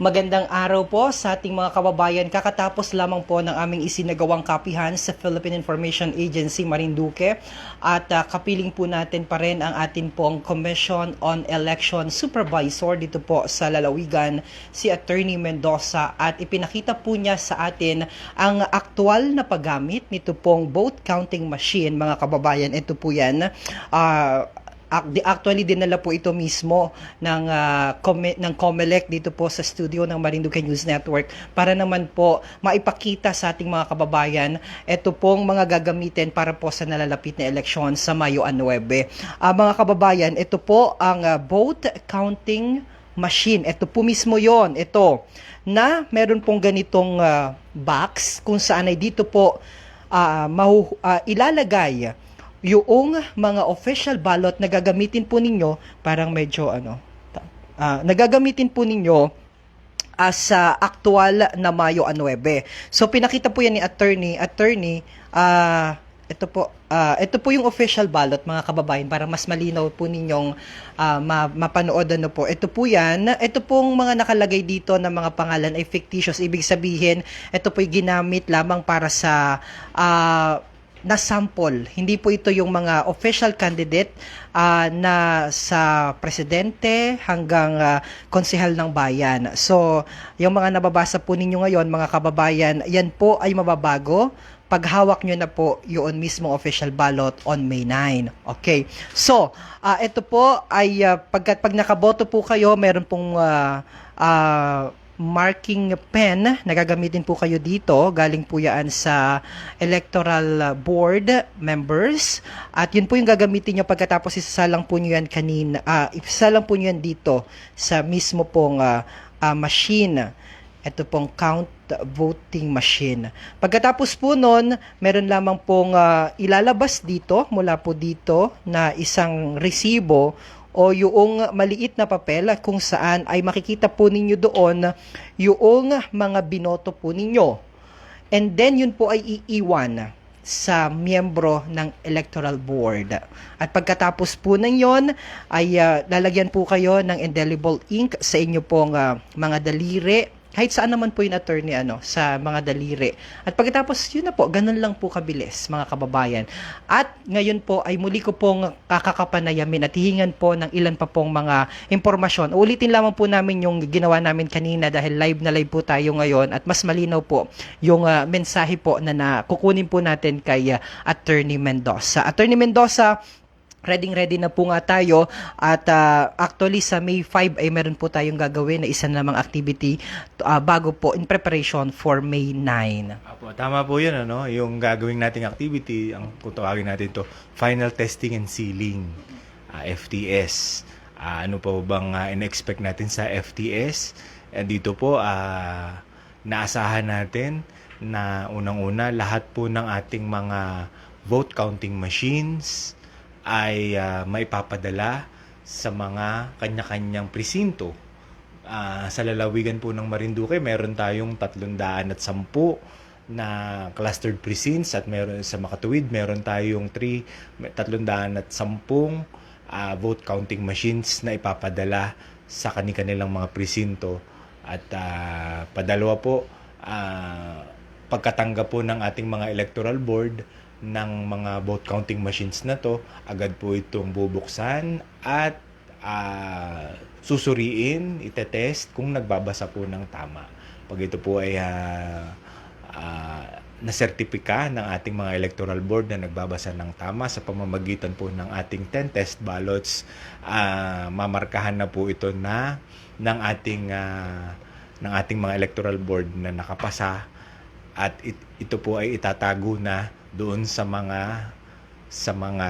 Magandang araw po sa ating mga kababayan. Kakatapos lamang po ng aming isinagawang kapihan sa Philippine Information Agency Marinduque at ah, kapiling po natin pa rin ang atin pong Commission on Election Supervisor dito po sa Lalawigan, si Attorney Mendoza at ipinakita po niya sa atin ang aktual na paggamit nito pong vote counting machine mga kababayan. Ito po yan. Di- Actually, dinala po ito mismo ng, ah, Come- ng COMELEC dito po sa studio ng Marinduque News Network para naman po maipakita sa ating mga kababayan ito pong mga gagamitin para po sa nalalapit na eleksyon sa Mayo 9. Ah, mga kababayan, ito po ang ah, vote counting machine. Ito po mismo yon Ito na meron pong ganitong ah, box kung saan ay dito po ah, mahu- ah, ilalagay yung mga official ballot na gagamitin po ninyo, parang medyo ano, ta- ah, nagagamitin po ninyo as sa aktual na Mayo 9. So pinakita po yan ni attorney, attorney, ah ito po, ah ito po yung official ballot mga kababayan para mas malinaw po ninyong ah, ma- mapanood ano po. Ito po yan, ito pong mga nakalagay dito na mga pangalan ay fictitious. Ibig sabihin, ito po yung ginamit lamang para sa ah, na sample. Hindi po ito yung mga official candidate ah, na sa presidente hanggang ah, konsehal ng bayan. So, yung mga nababasa po ninyo ngayon, mga kababayan, yan po ay mababago paghawak nyo na po yun mismo official ballot on May 9. Okay. So, ah, ito po ay ah, pagkat pag nakaboto po kayo, meron pong ah, ah, marking pen na gagamitin po kayo dito. Galing po yan sa electoral board members. At yun po yung gagamitin nyo pagkatapos isasalang po nyo yan kanina. ah isasalang po nyo yan dito sa mismo pong ah, ah, machine. Ito pong count voting machine. Pagkatapos po nun, meron lamang pong ah, ilalabas dito, mula po dito, na isang resibo o yung maliit na papel kung saan ay makikita po ninyo doon yung mga binoto po ninyo. And then yun po ay iiwan sa miyembro ng electoral board. At pagkatapos po ng yon ay ah, lalagyan po kayo ng indelible ink sa inyo pong ah, mga daliri kahit saan naman po yung attorney ano sa mga daliri. At pagkatapos yun na po, ganun lang po kabilis mga kababayan. At ngayon po ay muli ko pong kakakapanayamin at hihingan po ng ilan pa pong mga impormasyon. Ulitin lamang po namin yung ginawa namin kanina dahil live na live po tayo ngayon at mas malinaw po yung ah, mensahe po na, na kukunin po natin kay ah, Attorney Mendoza. Attorney Mendoza, Ready ready na po nga tayo at ah, actually sa May 5 ay meron po tayong gagawin na isa namang activity ah, bago po in preparation for May 9. Apo, tama po yun, ano? Yung gagawin nating activity, ang kung natin to Final Testing and Sealing, ah, FTS. Ah, ano po bang ah, in-expect natin sa FTS? Eh, dito po, ah, naasahan natin na unang-una, lahat po ng ating mga vote counting machines ay ah, maipapadala sa mga kanya-kanyang presinto. Ah, sa lalawigan po ng Marinduque, meron tayong 310 na clustered precincts at meron sa Makatuwid, meron tayong 3 310 ah, vote counting machines na ipapadala sa kani-kanilang mga presinto at ah, padalawa po ah, pagkatanggap po ng ating mga electoral board ng mga vote counting machines na to, agad po itong bubuksan at ah, susuriin, itetest kung nagbabasa po ng tama. Pag ito po ay ah, ah, nasertipika ng ating mga electoral board na nagbabasa ng tama sa pamamagitan po ng ating 10 test ballots, ah, mamarkahan na po ito na ng ating ah, ng ating mga electoral board na nakapasa at it- ito po ay itatago na doon sa mga sa mga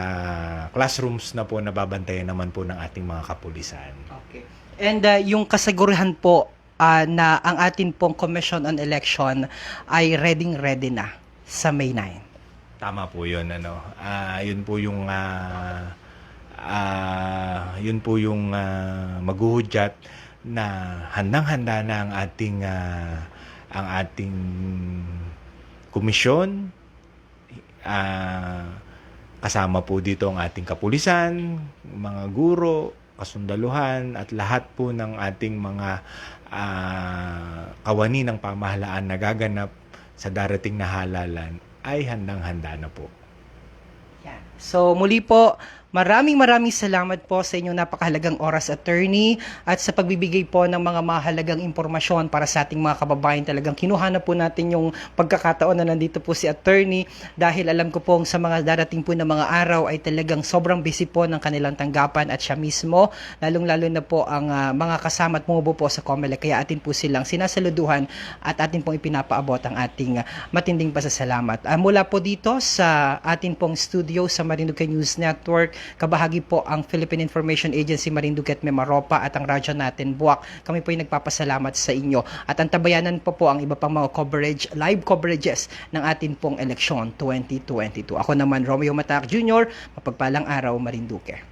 classrooms na po nababantayan naman po ng ating mga kapulisan. Okay. And uh, yung kasiguruhan po uh, na ang atin pong Commission on Election ay ready-ready na sa May 9. Tama po 'yun ano. Ah, 'yun po yung ah ah, 'yun po yung ah, maghuhudyat na handang-handa na ang ating ah, ang ating komisyon ah kasama po dito ang ating kapulisan, mga guro, kasundaluhan at lahat po ng ating mga ah, kawani ng pamahalaan na gaganap sa darating na halalan ay handang-handa na po. So muli po, maraming maraming salamat po sa inyong napakahalagang oras attorney at sa pagbibigay po ng mga mahalagang impormasyon para sa ating mga kababayan talagang kinuha na po natin yung pagkakataon na nandito po si attorney dahil alam ko pong sa mga darating po na mga araw ay talagang sobrang busy po ng kanilang tanggapan at siya mismo lalong lalo na po ang ah, mga kasama at bumubo po sa COMELEC kaya atin po silang sinasaluduhan at atin pong ipinapaabot ang ating ah, matinding pasasalamat. Ah, mula po dito sa atin pong studio sa Marinduque News Network, kabahagi po ang Philippine Information Agency Marinduque at Memaropa at ang radyo natin Buwak. Kami po ay nagpapasalamat sa inyo at antabayanan po po ang iba pang mga coverage, live coverages ng atin pong eleksyon 2022. Ako naman Romeo Matak Jr., mapagpalang araw Marinduque.